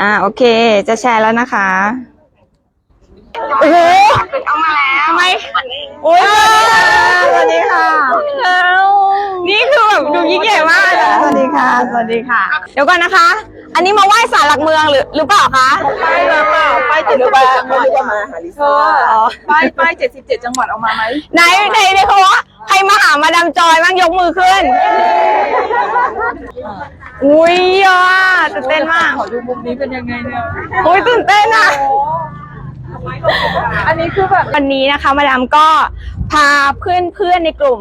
อ่าโอเค จะแชร์แล้วนะคะโอ้โหเอามาแล้วทำไม โอ้ยสวัสดีค่ะ นี่คือแบบดูยิ่งใหญ่มากสวัสดีค่ะ สวัสดีค่ะ เดี๋ยวก่อนนะคะ อันนี้มาไหว้ศาลหลักเมืองหรือหรือเปล่าคะไปมาเปล่าไปเจ็ดสิบเจ็ดจังหวัดมาหาลิซ่าอ๋อไปไปเจ็ดสิบเจ็ดจังหวัดเอามาไหมไหนไหนไหนเขาว่าใครมาหามาดามจอยบ้างยกมือขึ้น อุ้ยอะตื่นเต้นมาก ขอดูมุมนี้เป็นยังไงเนี่ย อุ้ยตื่นเต้นอะ อันนี้คือแบบวันนี้นะคะ มาดามก็พาเพื่อนเพื่อนๆในกลุ่ม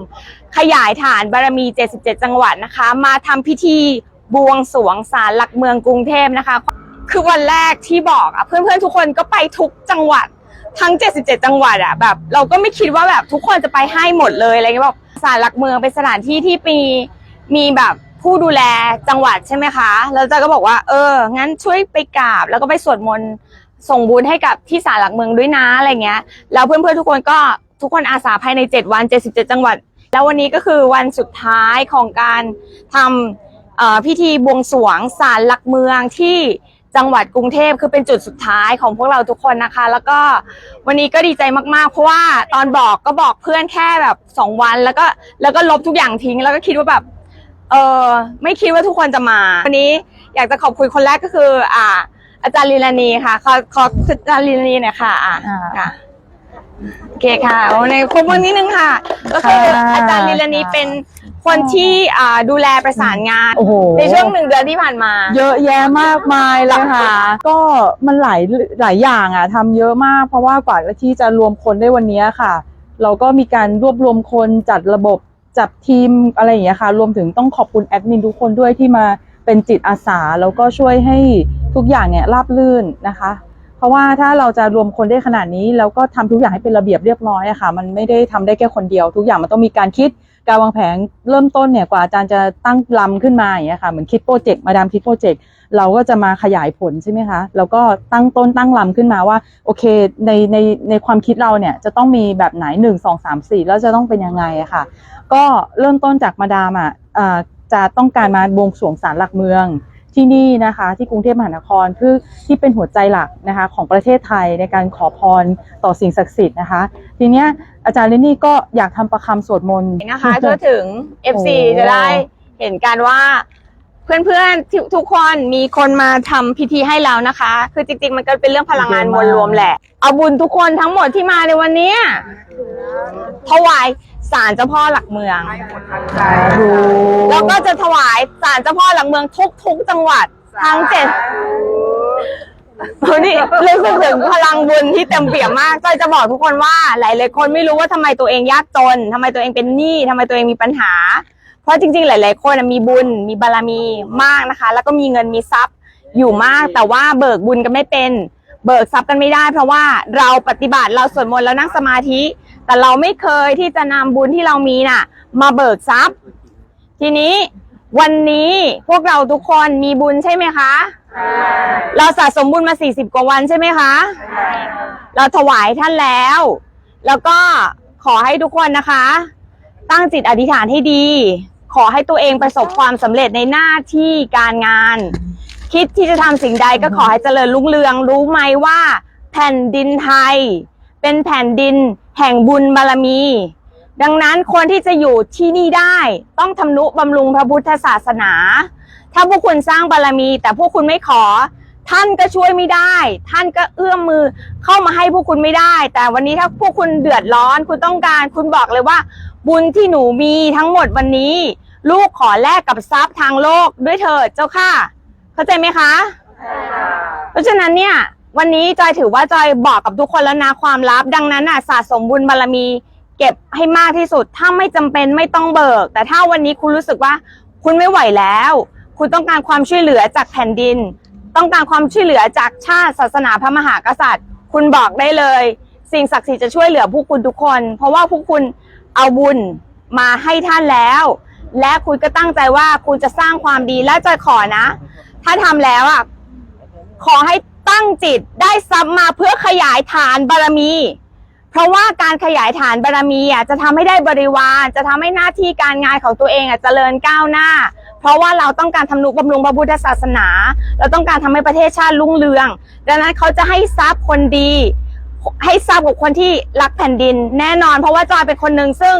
ขยายฐานบารมี 77 จังหวัดนะคะ มาทำพิธีบวงสรวงศาลหลักเมืองกรุงเทพนะคะ คือวันแรกที่บอกอะเพื่อนๆทุกคนก็ไปทุกจังหวัดทั้ง 77 จังหวัดอะแบบ เราก็ไม่คิดว่าแบบทุกคนจะไปให้หมดเลยอะไรเงี้ยแบบศาลหลักเมืองเป็นสถานที่ที่มีมีแบบผู้ดูแลจังหวัดใช่ไหมคะ แล้วจอยก็บอกว่า เออ งั้นช่วยไปกราบแล้วก็ไปสวดมนต์ ส่งบุญให้กับที่ศาลหลักเมืองด้วยนะอะไรเงี้ยแล้วเพื่อนๆทุกคนก็ทุกคนอาสาภายใน 7 วัน 77 จังหวัด แล้ววันนี้ก็คือวันสุดท้ายของการทำพิธีบวงสรวงศาลหลักเมืองที่จังหวัดกรุงเทพคือเป็นจุดสุดท้ายของพวกเราทุกคนนะคะ แล้วก็วันนี้ก็ดีใจมากๆ เพราะว่าตอนบอกก็บอกเพื่อนแค่แบบสองวัน แล้วก็แล้วก็ลบทุกอย่างทิ้ง แล้วก็คิดว่าแบบเออไม่คิดว่าทุกคนจะมา วันนี้อยากจะขอบคุณคนแรกก็คือ อ่า อาจารย์ลีลานีค่ะ ขอขออาจารย์ลีลานีหน่อยค่ะอ่าค่ะโอเคค่ะโอ้ในครบวันนิดนึงค่ะ ก็คืออาจารย์ลีลานีเป็นคนที่อ่าดูแลประสานงาน โอ้โหในช่วงหนึ่งเดือนที่ผ่านมา เยอะแยะมากมายเลยค่ะ ก็มันหลายหลายอย่างอะทำเยอะมาก เพราะว่ากว่าที่จะรวมคนได้วันนี้ค่ะ เราก็มีการรวบรวมคนจัดระบบจัดทีมอะไรอย่างเงี้ยค่ะ รวมถึงต้องขอบคุณแอดมินทุกคนด้วยที่มา เป็นจิตอาสาแล้วก็ช่วยให้ทุกอย่างเนี่ยราบรื่นนะคะ เพราะว่าถ้าเราจะรวมคนได้ขนาดนี้แล้วก็ทำทุกอย่างให้เป็นระเบียบเรียบร้อยอะค่ะ มันไม่ได้ทำได้แค่คนเดียว ทุกอย่างมันต้องมีการคิดการวางแผนเริ่มต้นเนี่ยกว่าอาจารย์จะตั้งลำขึ้นมาอย่างเงี้ยค่ะเหมือนคิดโปรเจกต์มาดามคิดโปรเจกต์เราก็จะมาขยายผลใช่ไหมคะแล้วก็ตั้งต้นตั้งลำขึ้นมาว่าโอเคในในในความคิดเราเนี่ยจะต้องมีแบบไหนหนึ่งสองสามสี่แล้วจะต้องเป็นยังไงอะค่ะ ก็เริ่มต้นจากมาดามอะอ่อ จะต้องการมาบวงสรวงศาลหลักเมืองที่นี่นะคะที่กรุงเทพมหานครเพื่อที่เป็นหัวใจหลักนะคะของประเทศไทยในการขอพรต่อสิ่งศักดิ์สิทธิ์นะคะ ทีเนี้ยอาจารย์ลินนี่ก็อยากทำประคำสวดมนต์นะคะทั่วถึง FC โอ้จะได้เห็นกันว่า เพื่อนๆทุกทุกคนมีคนมาทำพิธีให้แล้วนะคะ คือจริง ๆ มันก็เป็นเรื่องพลังงานมวลรวมแหละ เอาบุญทุกคนทั้งหมดที่มาในวันเนี้ยถวาย ศาลเจ้าพ่อหลักเมือง แล้วก็จะถวายศาลเจ้าพ่อหลักเมืองทุกทุกๆจังหวัดทั้งเจ็ดนี่รู้สึกถึงพลังบุญที่เต็มเปี่ยมมากจอยจะบอกทุกคนว่าหลายๆคนไม่รู้ว่าทำไมตัวเองยากจนทำไมตัวเองเป็นหนี้ทำไมตัวเองมีปัญหา เพราะจริง ๆ หลาย ๆ คนน่ะมีบุญมีบารมีมากนะคะ แล้วก็มีเงินมีทรัพย์อยู่มาก แต่ว่าเบิกบุญกันไม่เป็น เบิกทรัพย์กันไม่ได้ เพราะว่าเราปฏิบัติเราสวดมนต์แล้วนั่งสมาธิ แต่เราไม่เคยที่จะนำบุญที่เรามีน่ะ มาเบิกทรัพย์ ทีนี้วันนี้พวกเราทุกคนมีบุญใช่ไหมคะ เราสะสมบุญมา 40 กว่าวันใช่ไหมคะ เราถวายท่านแล้ว แล้วก็ขอให้ทุกคนนะคะ ตั้งจิตอธิษฐานให้ดี ขอให้ตัวเองประสบความสำเร็จในหน้าที่การงาน คิดที่จะทำสิ่งใดก็ขอให้เจริญรุ่งเรืองรู้ไหมว่า แผ่นดินไทย เป็นแผ่นดิน แห่งบุญบารมี ดังนั้นคนที่จะอยู่ที่นี่ได้ต้องทำนุบำรุงพระพุทธศาสนา ถ้าพวกคุณสร้างบารมี แต่พวกคุณไม่ขอ ท่านก็ช่วยไม่ได้ ท่านก็เอื้อมมือเข้ามาให้พวกคุณไม่ได้ แต่วันนี้ถ้าพวกคุณเดือดร้อน คุณต้องการ คุณบอกเลยว่า บุญที่หนูมีทั้งหมดวันนี้ ลูกขอแลกกับทรัพย์ทางโลกด้วยเถิดเจ้าค่ะ เข้าใจไหมคะ เพราะฉะนั้นเนี่ย วันนี้จอยถือว่าจอยบอกกับทุกคนแล้วนะความลับ ดังนั้นน่ะสะสมบุญบารมี เก็บให้มากที่สุด ถ้าไม่จำเป็นไม่ต้องเบิก แต่ถ้าวันนี้คุณรู้สึกว่าคุณไม่ไหวแล้ว คุณต้องการความช่วยเหลือจากแผ่นดิน ต้องการความช่วยเหลือจากชาติศาสนาพระมหากษัตริย์ คุณบอกได้เลย สิ่งศักดิ์สิทธิ์จะช่วยเหลือพวกคุณทุกคน เพราะว่าพวกคุณเอาบุญมาให้ท่านแล้ว และคุณก็ตั้งใจว่าคุณจะสร้างความดีและจอยขอนะ ถ้าทำแล้วอะขอให้ ตั้งจิตได้ซับมาเพื่อขยายฐานบารมี เพราะว่าการขยายฐานบารมีอะจะทำให้ได้บริวาร จะทำให้หน้าที่การงานของตัวเองอะเจริญก้าวหน้า เพราะว่าเราต้องการทำนุบำรุงพระพุทธศาสนา เราต้องการทำให้ประเทศชาติรุ่งเรือง ดังนั้นเขาจะให้ทรัพย์คนดี ให้ทรัพย์กับคนที่รักแผ่นดิน แน่นอน เพราะว่าจอยเป็นคนหนึ่งซึ่ง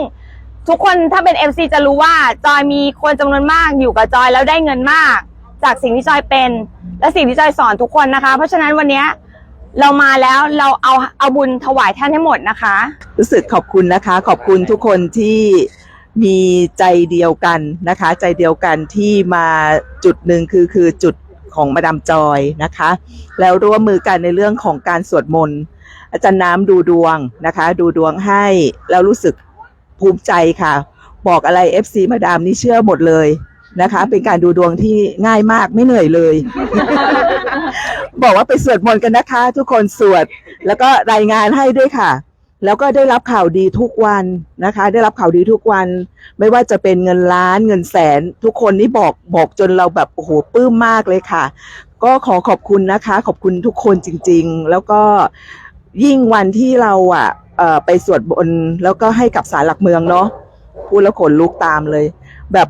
ทุกคนถ้าเป็น MC จะรู้ว่าจอยมีคนจำนวนมากอยู่กับจอยแล้วได้เงินมาก จากสิ่งที่จอยเป็น และสิ่งที่จอยสอนทุกคนนะคะ เพราะฉะนั้นวันนี้เรามาแล้วเราเอาเอาบุญถวายท่านให้หมดนะคะ รู้สึกขอบคุณนะคะ ขอบคุณทุกคนที่มีใจเดียวกันนะคะ ใจเดียวกันที่มาจุดหนึ่งคือคือจุดของมาดามจอยนะคะ แล้วร่วมมือกันในเรื่องของการสวดมนต์อาจารย์น้ำดูดวงนะคะ ดูดวงให้แล้วรู้สึกภูมิใจค่ะ บอกอะไร FC มาดามนี่เชื่อหมดเลย นะคะ เป็นการดูดวงที่ง่ายมากไม่เหนื่อยเลย บอกว่าไปสวดมนต์กันนะคะ ทุกคนสวด แล้วก็รายงานให้ด้วยค่ะ แล้วก็ได้รับข่าวดีทุกวันนะคะ ได้รับข่าวดีทุกวัน ไม่ว่าจะเป็นเงินล้านเงินแสน ทุกคนนี่บอกบอกจนเราแบบโอ้โหปลื้มมากเลยค่ะ ก็ขอขอบคุณนะคะ ขอบคุณทุกคนจริง ๆ แล้วก็ยิ่งวันที่เราอะเอ่อไปสวดบนต์แล้วก็ให้กับสารหลักเมืองเนาะพูดแล้วขนลุกตามเลย แบบ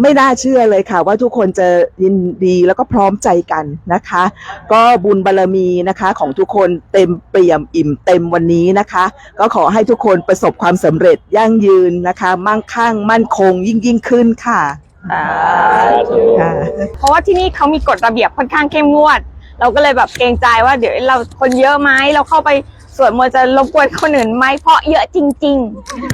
ไม่น่าเชื่อเลยค่ะ ว่าทุกคนจะยินดีแล้วก็พร้อมใจกันนะคะ ก็บุญบารมีนะคะของทุกคนเต็มเปี่ยมอิ่มเต็มวันนี้นะคะ ก็ขอให้ทุกคนประสบความสำเร็จยั่งยืนนะคะ มั่งคั่งมั่นคงยิ่งยิ่งขึ้นค่ะค่ะเพราะว่าที่นี่เขามีกฎระเบียบค่อนข้างเข้มงวด เราก็เลยแบบเกรงใจว่าเดี๋ยวเราคนเยอะไหมเราเข้าไป สวดมนต์จะรบกวนคนอื่นไหมเพราะเยอะจริง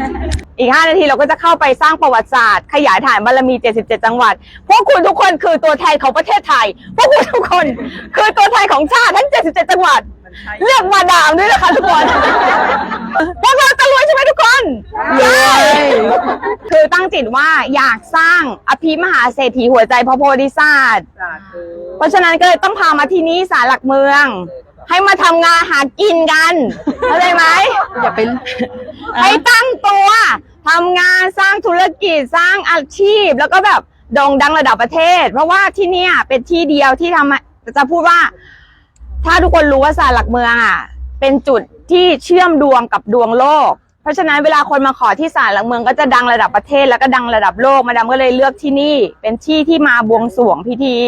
ๆ อีก 5 นาทีเราก็จะเข้าไปสร้างประวัติศาสตร์ ขยายฐานบารมี 77 จังหวัด พวกคุณทุกคนคือตัวแทนของประเทศไทย พวกคุณทุกคนคือตัวแทนของชาติทั้ง 77 จังหวัด เลือกมาดามด้วยนะคะทุกคนพวกเราจะรวยใช่ไหมทุกคนรวยคือตั้งจิตว่าอยากสร้างอภิมหาเศรษฐีหัวใจพระโพธิสัตว์เพราะฉะนั้นก็เลยต้องพามาที่นี่ศาลหลักเมือง ให้มาทำงานหากินกันเข้าใจไหม อย่าไปให้ตั้งตัวทำงานสร้างธุรกิจสร้างอาชีพ แล้วก็แบบโด่งดังระดับประเทศ เพราะว่าที่เนี่ยเป็นที่เดียวที่ทำจะพูดว่า ถ้าทุกคนรู้ว่าศาลหลักเมืองอะ เป็นจุดที่เชื่อมดวงกับดวงโลก เพราะฉะนั้นเวลาคนมาขอที่ศาลหลักเมืองก็จะดังระดับประเทศแล้วก็ดังระดับโลกมาดามก็เลยเลือกที่นี่ เป็นที่ที่มาบวงสรวงพิธี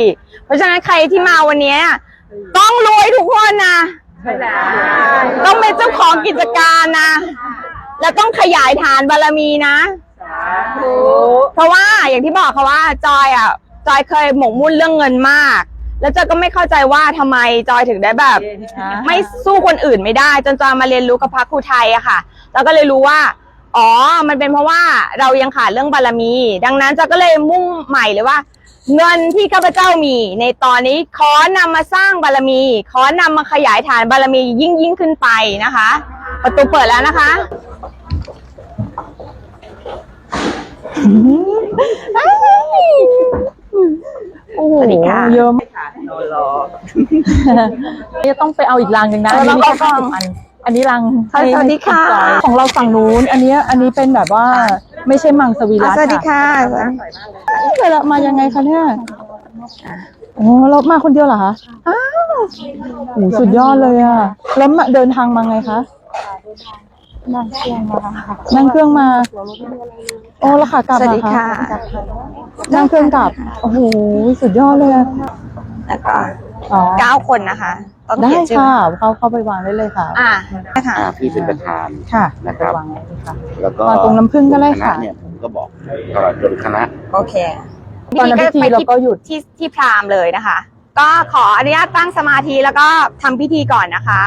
เพราะฉะนั้นใครที่มาวันเนี้ย ต้องรวยทุกคนนะต้องเป็นเจ้าของกิจการนะ แล้วต้องขยายฐานบารมีนะเพราะว่าอย่างที่บอกค่ะว่า จอยอะ จอยเคยหมกมุ่นเรื่องเงินมาก แล้วจอยก็ไม่เข้าใจว่าทำไมจอยถึงได้แบบ ไม่สู้คนอื่นไม่ได้ จนจอยมาเรียนรู้กับพระครูไทยอะค่ะ แล้วก็เลยรู้ว่า อ๋อ มันเป็นเพราะว่าเรายังขาดเรื่องบารมี ดังนั้นจอยก็เลยมุ่งใหม่เลยว่า เงินที่ข้าพเจ้ามี ในตอนนี้ขอนำมาสร้างบารมี ขอนำมาขยายฐานบารมียิ่งยิ่งขึ้นไปนะคะ ประตูเปิดแล้วนะคะโอ้โหสวัสดีค่ะเยอะมากค่ะนอนรอจะต้องไปเอาอีกรังหนึ่งนะเอออันนี้มีเราแค่เอา50อัน อันนี้รังค่ะสวัสดีค่ะให้ณจอยของเราฝั่งนู้น อันนี้อันนี้เป็นแบบว่า ไม่ใช่มังสวิรัตสวัสดีค่ะเกิดมายังไงคะเนี่ยโอ้เรามาคนเดียวเหรอคะ อ้าวโอ้สุดยอดเลยอะแล้วมาเดินทางมาไงคะ นั่งเครื่องมานั่งเครื่องมา โอ้แล้วค่ะกลับสวัสดีเหรอค่ะ นั่งเครื่องกลับ โอ้โห สุดยอดเลยอะแล้วก็ อ๋อเก้าคนนะคะต้องได้เขียนชื่อค่ะเข้าเข้าไปวางได้เลยค่ะอ่าได้ค่ะ อ่าพี่เป็นประธานค่ะนะครับ ไปวางได้เลยค่ะ แล้วก็วางตรงน้ำผึ้งก็ได้ณค่ะเนี่ยผมก็บอกเอ่อจนคณะ โอเค ตอนนั้นพิธีเราก็หยุด ที่ที่พราหมณ์เลยนะคะ ก็ขออนุญาตตั้งสมาธิแล้วก็ทำพิธีก่อนนะคะ